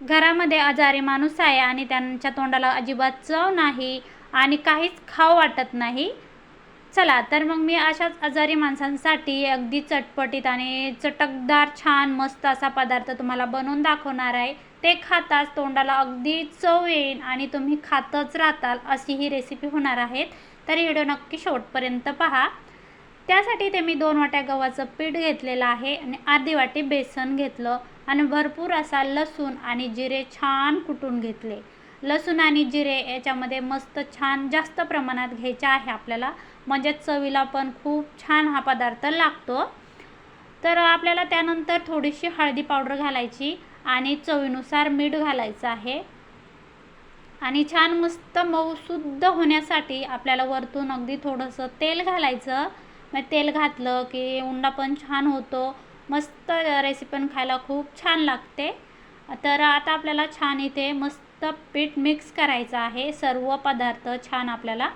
घरामध्ये आजारी माणूस आहे आणि त्यांच्या तोंडाला अजिबात चव नाही आणि काहीच खाऊ वाटत नाही. चला तर मग मी अशाच आजारी माणसांसाठी अगदी चटपटीत आणि चटकदार छान मस्त असा पदार्थ तुम्हाला बनवून दाखवणार आहे. ते खाताच तोंडाला अगदी चव येईल आणि तुम्ही खातच राहताल अशी ही रेसिपी होणार आहेत तर व्हिडिओ नक्की शेवटपर्यंत पहा. त्यासाठी ते मी दोन वाट्या गव्हाचं पीठ घेतलेलं आहे आणि अर्धी वाटी बेसन घेतलं. आणि भरपूर असा लसूण आणि जिरे छान कुटून घेतले. लसूण आणि जिरे याच्यामध्ये मस्त छान जास्त प्रमाणात घ्यायचे आहे आपल्याला. म्हणजे चवीला पण खूप छान हा पदार्थ लागतो. तर आपल्याला त्यानंतर थोडीशी हळदी पावडर घालायची आणि चवीनुसार मीठ घालायचं आहे. आणि छान मस्त मऊ शुद्ध होण्यासाठी आपल्याला वरतून अगदी थोडंसं तेल घालायचं. मग तेल घातलं की उंडा पण छान होतो. मस्त रेसिपी पण खायला खूप छान लागते. तर आता आपल्याला छान इथे मस्त पीठ मिक्स करायचं आहे. सर्व पदार्थ छान आपल्याला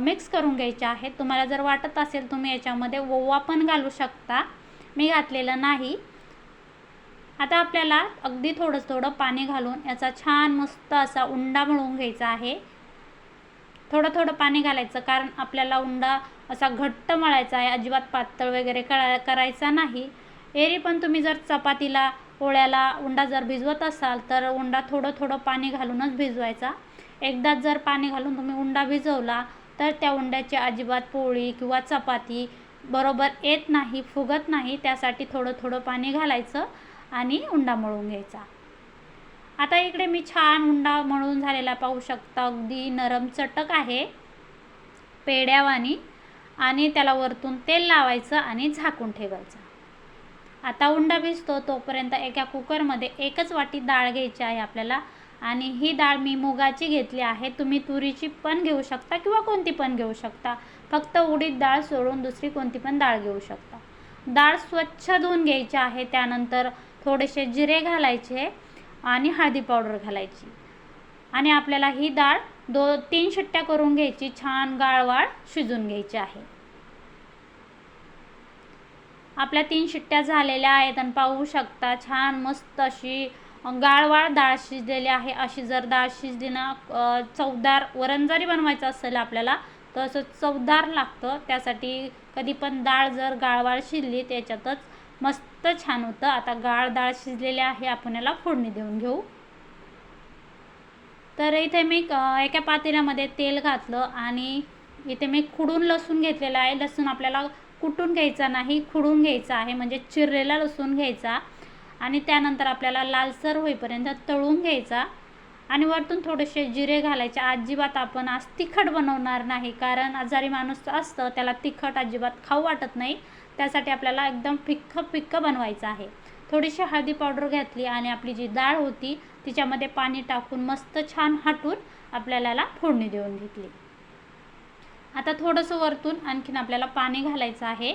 मिक्स करून घ्यायचे आहेत. तुम्हाला जर वाटत असेल तुम्ही याच्यामध्ये ओवा पण घालू शकता. मी घातलेलं नाही. आता आपल्याला अगदी थोडं थोडं पाणी घालून याचा छान मस्त असा उंडा मिळवून घ्यायचा आहे. थोडं थोडं पाणी घालायचं कारण आपल्याला उंडा असा घट्ट मळायचा आहे अजिबात पातळ वगैरे कळा करायचा नाही. एरी पण तुम्ही जर चपातीला पोळ्याला उंडा जर भिजवत असाल तर उंडा थोडं थोडं पाणी घालूनच भिजवायचा. एकदाच जर पाणी घालून तुम्ही उंडा भिजवला तर त्या उंड्याची अजिबात पोळी किंवा चपाती बरोबर येत नाही फुगत नाही त्यासाठी थोडं थोडं पाणी घालायचं आणि उंडा मळून घ्यायचा. आता इकडे मी छान हुंडा म्हणून झालेला पाहू शकता. अगदी नरम चटक आहे. पेड्यावानी आणि त्याला वरतून तेल लावायचं आणि झाकून ठेवायचं. आता उंडा भिजतो तोपर्यंत एका कुकरमध्ये एकच वाटी डाळ घ्यायची आहे आपल्याला. आणि ही डाळ मी मुगाची घेतली आहे. तुम्ही तुरीची पण घेऊ शकता किंवा कोणती पण घेऊ शकता. फक्त उडीद डाळ सोडून दुसरी कोणती पण डाळ घेऊ शकता. डाळ स्वच्छ धुवून घ्यायची आहे. त्यानंतर थोडेसे जिरे घालायचे. आणि हळदी पावडर घालायची. आणि आपल्याला ही डाळ दो तीन शिट्ट्या करून घ्यायची. छान गाळवाळ शिजून घ्यायची आहे. आपल्या तीन शिट्ट्या झालेल्या आहेत आणि पाहू शकता छान मस्त अशी गाळवाळ डाळ शिजलेली आहे. अशी जर डाळ शिजली ना चवदार वरण जरी बनवायचं असेल आपल्याला तर असं चवदार लागतं. त्यासाठी कधी पण डाळ जर गाळवाळ शिजली त्याच्यातच मस्त छान होतं. आता गाळ डाळ शिजलेली आहे आपण याला फोडणी देऊन घेऊ. तर इथे मी एका पातेल्यामध्ये तेल घातलं आणि इथे मी खुडून लसूण घेतलेला आहे. लसूण आपल्याला कुटून घ्यायचा नाही खुडून घ्यायचा आहे म्हणजे चिरलेला लसूण घ्यायचा आणि त्यानंतर आपल्याला लालसर होईपर्यंत तळून घ्यायचा आणि वरतून थोडेसे जिरे घालायचे. अजिबात आपण आज तिखट बनवणार नाही कारण आजारी माणूस असतं त्याला तिखट अजिबात खाऊ वाटत नाही. त्यासाठी आपल्याला एकदम फिक्क फिक्क बनवायचं आहे. थोडीशी हळदी पावडर घातली आणि आपली जी डाळ होती तिच्यामध्ये पाणी टाकून मस्त छान हाटून आपल्याला फोडणी देऊन घेतली. आता थोडंसं वरतून आणखीन आपल्याला पाणी घालायचं आहे.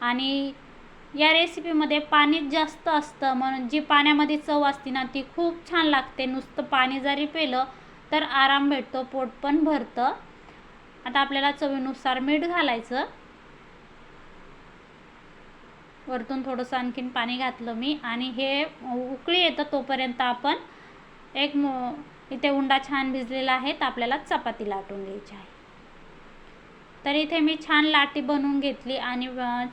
आणि या रेसिपीमध्ये पाणीच जास्त असतं म्हणून जी पाण्यामध्ये चव असते ना ती खूप छान लागते. नुसतं पाणी जरी पेलं तर आराम भेटतो पोट पण भरतं. आता आपल्याला चवीनुसार मीठ घालायचं. वरतून थोडंसं आणखीन पाणी घातलं मी. आणि हे उकळी येतं तोपर्यंत आपण एक मो इथे उंडा छान भिजलेला आहे तर आपल्याला चपाती लाटून घ्यायची आहे. तर इथे मी छान लाटी बनवून घेतली आणि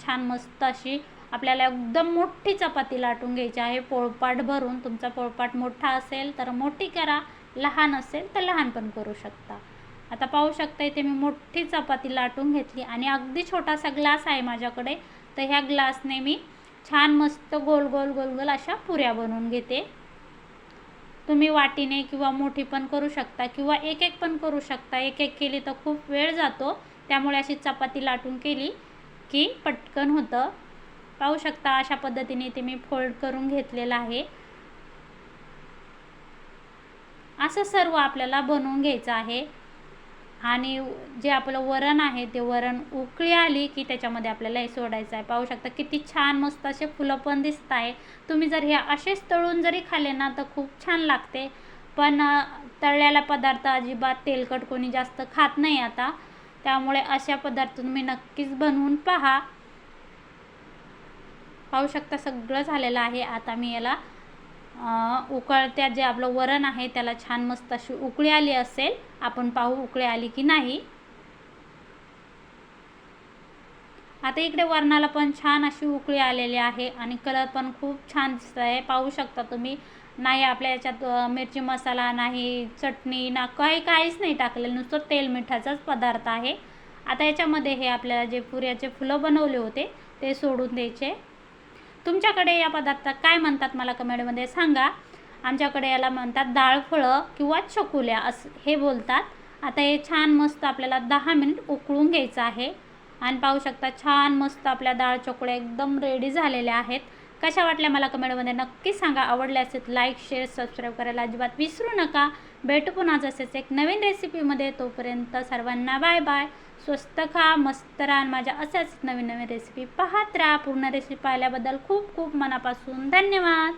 छान मस्त अशी आपल्याला एकदम मोठी चपाती लाटून घ्यायची आहे. पोळपाट भरून तुमचा पोळपाट मोठा असेल तर मोठी करा लहान असेल तर लहान पण करू शकता. आता पाहू शकता इथे मी मोठी चपाती लाटून घेतली आणि अगदी छोटासा ग्लास आहे माझ्याकडे. तर ह्या ग्लासने मी छान मस्त गोल गोल गोल गोल अशा पुऱ्या बनवून घेते. तुम्ही वाटीने किंवा मोठी पण करू शकता किंवा एक एक पण करू शकता. एक एक केली तर खूप वेळ जातो. त्यामुळे अशी चपाती लाटून केली की पटकन होतं. पाहू शकता अशा पद्धतीने ते मी फोल्ड करून घेतलेलं आहे. असं सर्व आपल्याला बनवून घ्यायचं आहे. आणि जे आपलं वरण आहे ते वरण उकळी आली की त्याच्यामध्ये आपल्याला हे सोडायचं आहे. पाहू शकता किती छान मस्त असे फुलं पण दिसत आहे. तुम्ही जर हे असेच तळून जरी खाले ना तर खूप छान लागते. पण तळलेला पदार्थ अजिबात तेलकट कोणी जास्त खात नाही आता. त्यामुळे अशा पदार्थ तुम्ही नक्कीच बनवून पहा. पाहू शकता सगळं झालेलं आहे. आता मी याला उकळत्या जे आपलं वरण आहे त्याला छान मस्त अशी उकळी आली असेल आपण पाहू उकळी आली की नाही. आता इकडे वरणाला पण छान अशी उकळी आलेली आहे आणि कलर पण खूप छान दिसत आहे. पाहू शकता तुम्ही. नाही आपल्या याच्यात मिरची मसाला नाही चटणी ना काही काहीच नाही टाकलेलं. नुसतं तेल मिठाचाच पदार्थ आहे. आता याच्यामध्ये हे आपल्याला जे पुऱ्याचे फुलं बनवले होते ते सोडून द्यायचे. तुमच्याकडे या पदार्थात काय म्हणतात मला कमेंटमध्ये सांगा. आमच्याकडे याला म्हणतात डाळफळं किंवा चकुल्या असं हे बोलतात. आता हे छान मस्त आपल्याला दहा मिनिट उकळून घ्यायचं आहे. आणि पाहू शकता छान मस्त आपल्या डाळ चोकळ्या एकदम रेडी झालेल्या आहेत. कशा वाटल्या मला कमेंटमध्ये नक्की सांगा. आवडल्या असेल लाईक शेअर सबस्क्राईब करायला अजिबात विसरू नका. भेटू पुन्हा जसेच एक नवीन रेसिपीमध्ये तोपर्यंत सर्वांना बाय बाय स्वस्त खा मस्त राहा माझ्या अशाच नवीन नवीन रेसिपी पाहत राहा. पूर्ण रेसिपी पाहिल्याबद्दल खूप खूप मनापासून धन्यवाद.